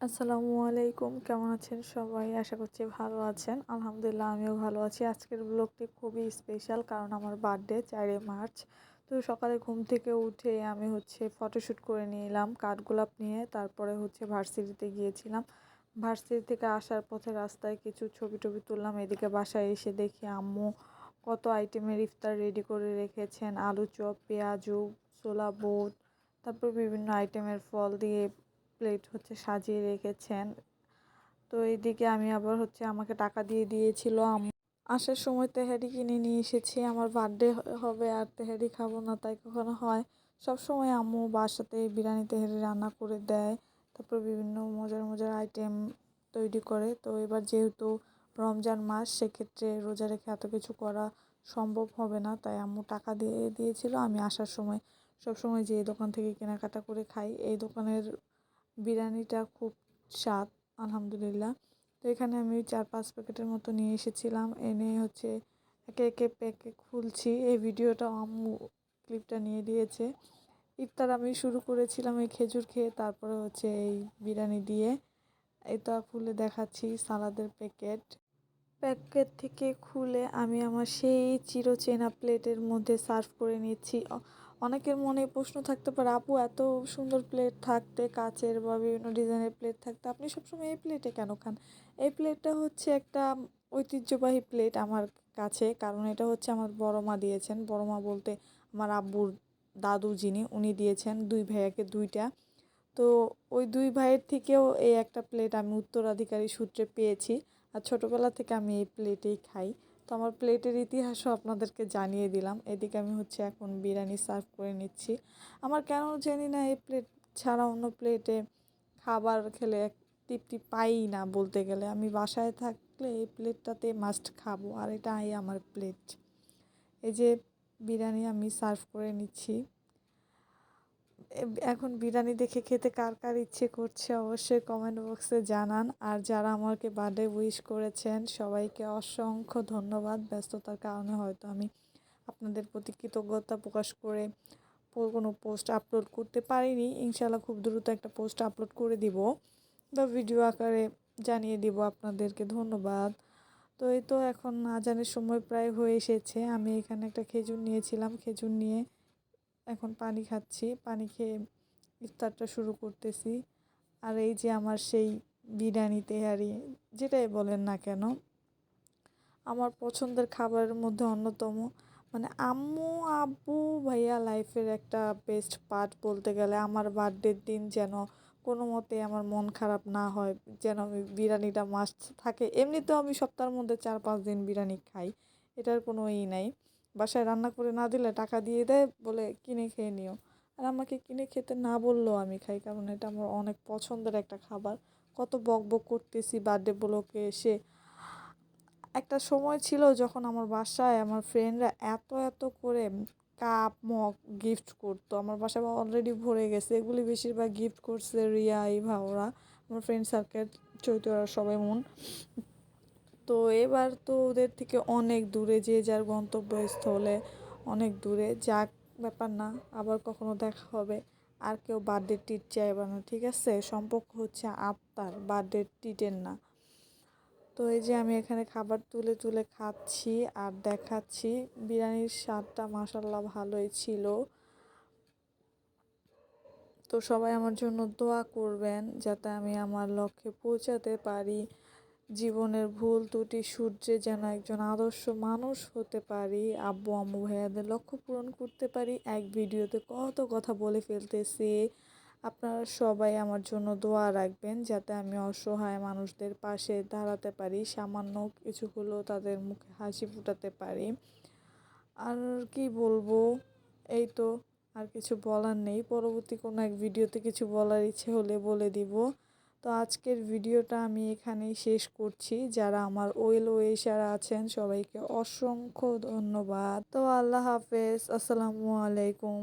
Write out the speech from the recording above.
আসসালামু আলাইকুম, কেমন আছেন সবাই? আশা করছি ভালো আছেন। আলহামদুলিল্লাহ, আমিও ভালো আছি। আজকের ব্লগটি খুবই স্পেশাল কারণ আমার বার্থডে চারই মার্চ। তো সকালে ঘুম থেকে উঠে আমি হচ্ছে ফটোশ্যুট করে নিলাম, কাঠগোলাপ নিয়ে। তারপরে হচ্ছে ভার্সিটিতে গিয়েছিলাম। ভার্সিটি থেকে আসার পথে রাস্তায় কিছু ছবি টবি তুললাম। এদিকে বাসায় এসে দেখি আম্মু কত আইটেমের ইফতার রেডি করে রেখেছেন। আলু চপ, পেঁয়াজু, ছোলা, বুট, তারপর বিভিন্ন আইটেমের ফল দিয়ে প্লেট হচ্ছে সাজিয়ে রেখেছেন। তো এইদিকে আমি আবার হচ্ছে আমাকে টাকা দিয়ে দিয়েছিল আসার সময় তেহারি কিনে নিয়ে এসেছি। আমার বার্থডে হবে আর তেহারি খাব না, তাই কখনো হয়। সব সময় আম্মু বাসাতে বিরিয়ানি তেহারি রান্না করে দেয়, তারপর বিভিন্ন মজার মজার আইটেম তৈরি করে। তো এবার যেহেতু রমজান মাস, সেক্ষেত্রে রোজা রেখে এত কিছু করা সম্ভব হবে না, তাই আম্মু টাকা দিয়ে দিয়েছিল। আমি আসার সময় সব সময় যে দোকান থেকে কেনাকাটা করে খাই। এই দোকানের বিরিয়ানিটা খুব স্বাদ, আলহামদুলিল্লাহ। তো এখানে আমি চার পাঁচ প্যাকেটের মতো নিয়ে এসেছিলাম। এনে হচ্ছে একে একে প্যাকে খুলছি। এই ভিডিওটা আম্মু ক্লিপটা নিয়ে দিয়েছে। ইফতার আমি শুরু করেছিলাম এই খেজুর খেয়ে, তারপরে হচ্ছে এই বিরিয়ানি দিয়ে। এটা খুলে দেখাচ্ছি, সালাদের প্যাকেট। প্যাকেট থেকে খুলে আমি আমার সেই চিরচেনা প্লেটের মধ্যে সার্ভ করে নিচ্ছি। অনেকের মনে প্রশ্ন থাকতে পারে, আপু, এত সুন্দর প্লেট থাকতে কাচের বা বিভিন্ন ডিজাইনের প্লেট থাকতে আপনি সবসময় এই প্লেটে কেন খান? এই প্লেটটা হচ্ছে একটা ঐতিহ্যবাহী প্লেট আমার কাছে, কারণ এটা হচ্ছে আমার বড় মা দিয়েছেন। বড় মা বলতে আমার আব্বুর দাদু যিনি, উনি দিয়েছেন দুই ভাইয়াকে দুইটা। তো ওই দুই ভাইয়ের থেকেও এই একটা প্লেট আমি উত্তরাধিকারী সূত্রে পেয়েছি। আর ছোটোবেলা থেকে আমি এই প্লেটেই খাই। তো আমার প্লেটের ইতিহাসও আপনাদেরকে জানিয়ে দিলাম। এদিকে আমি হচ্ছে এখন বিরিয়ানি সার্ভ করে নিচ্ছি। আমার কেন জানি না এই প্লেট ছাড়া অন্য প্লেটে খাবার খেলে এক তৃপ্তি পাই না বলতে গেলে। আমি বাসায় থাকলে এই প্লেটটাতে মাস্ট খাব, আর এটাই আমার প্লেট। এই যে বিরিয়ানি আমি সার্ভ করে নিচ্ছি। এখন বিরিয়ানি দেখে খেতে কার কার ইচ্ছে করছে অবশ্যই কমেন্ট বক্সে জানান। আর যারা আমাকে বার্থডে উইশ করেছেন, সবাইকে অসংখ্য ধন্যবাদ। ব্যস্ততার কারণে হয়তো আমি আপনাদের প্রতি কৃতজ্ঞতা প্রকাশ করে কোনো পোস্ট আপলোড করতে পারিনি। ইনশাল্লাহ খুব দ্রুত একটা পোস্ট আপলোড করে দিব। বা ভিডিও আকারে জানিয়ে দিব আপনাদেরকে ধন্যবাদ। তো এই তো এখন আজানের সময় প্রায় হয়ে এসেছে। আমি এখানে একটা খেজুর নিয়েছিলাম। খেজুর নিয়ে এখন পানি খাচ্ছি। পানি খেয়ে ইফতারটা শুরু করতেছি। আর এই যে আমার সেই বিরিয়ানি, তেহারি, যেটাই বলেন না কেন, আমার পছন্দের খাবারের মধ্যে অন্যতম। মানে আম্মু, আব্বু ভাইয়া লাইফের একটা বেস্ট পার্ট বলতে গেলে আমার বার্থডের দিন যেন কোনো মতে আমার মন খারাপ না হয়, যেন আমি বিরিয়ানিটা মাস্ট থাকে। এমনিতেও আমি সপ্তাহের মধ্যে চার পাঁচ দিন বিরিয়ানি খাই, এটার কোনো ই নাই। বাসায় রান্না করে না দিলে টাকা দিয়ে দেয় বলে কিনে খেয়ে নিও। আর আমাকে কিনে খেতে না বললেও আমি খাই, কারণ এটা আমার অনেক পছন্দের একটা খাবার। কত বক বক করতেছি বার্থডে ব্লকে এসে। একটা সময় ছিল যখন আমার বাসায় আমার ফ্রেন্ডরা এত এত করে কাপ মগ গিফট করতো। আমার বাসায় অলরেডি ভরে গেছে। এগুলি বেশিরভাগ গিফট করছে রিয়া, ইভা, ওরা। আমার ফ্রেন্ড সার্কেল চৈতরা, সবাই মন। তো এবার তো ওদের থেকে অনেক দূরে যে যার গন্তব্যস্থলে অনেক দূরে, যাক ব্যাপার না, আবার কখনো দেখা হবে। আর কেউ বার্থডে টিট চাইবে না, ঠিক আছে? সম্পর্ক হচ্ছে আত্মার, বার্থডে টিটের না। তো এই যে আমি এখানে খাবার তুলে তুলে খাচ্ছি আর দেখাচ্ছি। বিরিয়ানির স্বাদটা মাসাল্লাহ ভালোই ছিল। তো সবাই আমার জন্য দোয়া করবেন যাতে আমি আমার লক্ষ্যে পৌঁছাতে পারি। জীবনের ভুল ত্রুটি, সূর্যে যেন একজন আদর্শ মানুষ হতে পারি, আব্বু, আম্মু, ভাইয়াদের লক্ষ্য পূরণ করতে পারি, এক ভিডিওতে কত কথা বলে ফেলতেছি। আপনারা সবাই আমার জন্য দোয়া রাখবেন যাতে আমি অসহায় মানুষদের পাশে দাঁড়াতে পারি, সামান্য কিছু হলেও তাদের মুখে হাসি ফুটাতে পারি। আর কি বলব? এই তো, আর কিছু বলার নেই। পরবর্তী কোনো এক ভিডিওতে কিছু বলার ইচ্ছে হলে বলে দিব। তো আজকের ভিডিওটা আমি এখানেই শেষ করছি। যারা আমার ওয়েল ওয়েশার আছেন, সবাইকে অসংখ্য ধন্যবাদ। তো আল্লাহ হাফেজ। আসসালামু আলাইকুম।